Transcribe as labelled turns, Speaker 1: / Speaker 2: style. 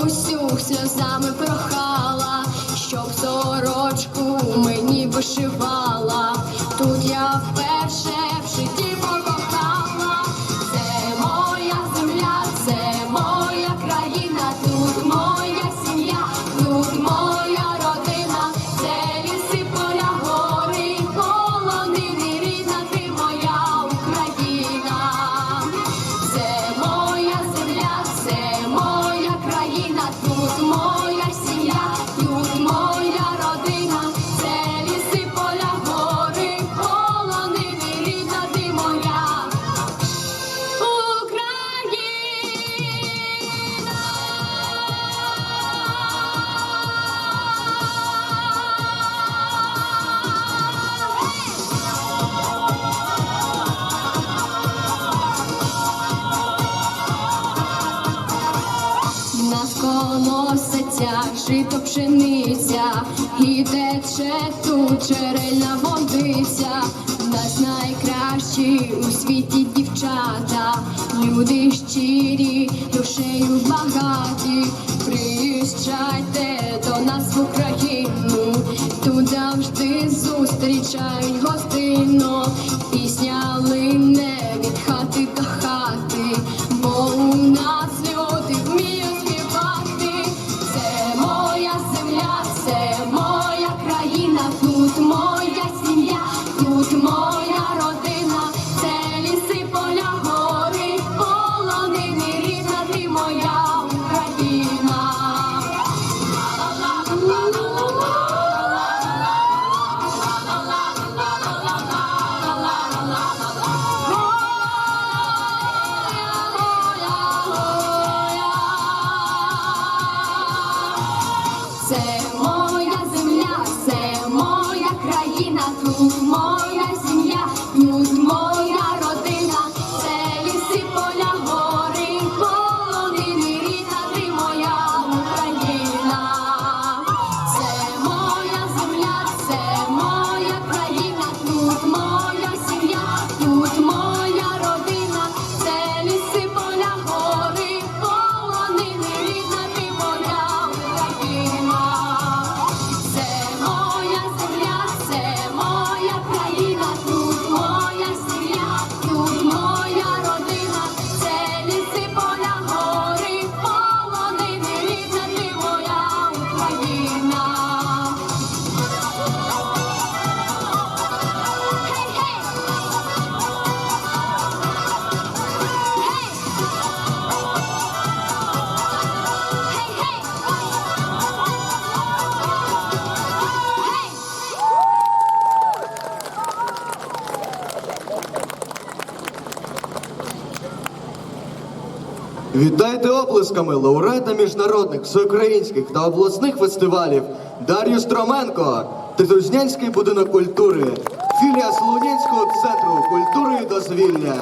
Speaker 1: бабусю сльозами прохала, щоб сорочку мені вишивала. Тут я колоситься, жито пшениця, і тече тут черельна водиця, в нас найкращі у світі дівчата, люди щирі, душею багаті, приїжджайте до нас в Україну, тут завжди зустрічають гостину. more. more.
Speaker 2: Вітайте оплесками лауреата міжнародних всеукраїнських та обласних фестивалів Дар'ю Строменко, Тетузнянський будинок культури, філія Солонінського центру культури і дозвілля.